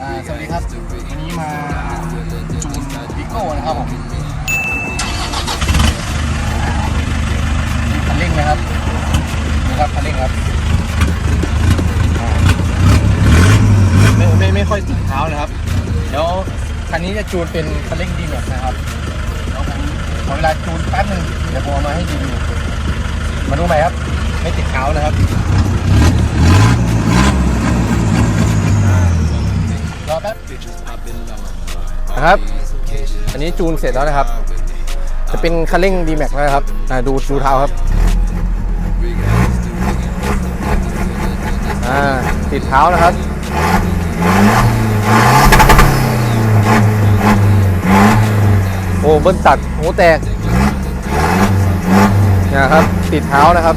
สวัสดีครับ วันนี้มาจูนวิโก้นะครับผมคันเร่งนะครับนี่ครับคันเร่งครับไม่ไม่ไม่ค่อยติดเท้านะครับ เดี๋ยวคันนี้จะจูนเป็นคันเร่งดีแม็กนะครับเดี๋ยวผมขอเวลาจูนแป๊บหนึงเดี๋ยวผมเอามาให้ดูดูมาดูใหม่ครับ ไม่ติดเท้านะครับ นะครับ อันนี้จูนเสร็จแล้วนะครับ จะเป็นคันเร่ง D Max แล้วนะครับดูดูเท้าครับติดเท้านะครับโอ้เบิ้ลตัดหูแตกนี่ยครับ ติดเท้านะครับ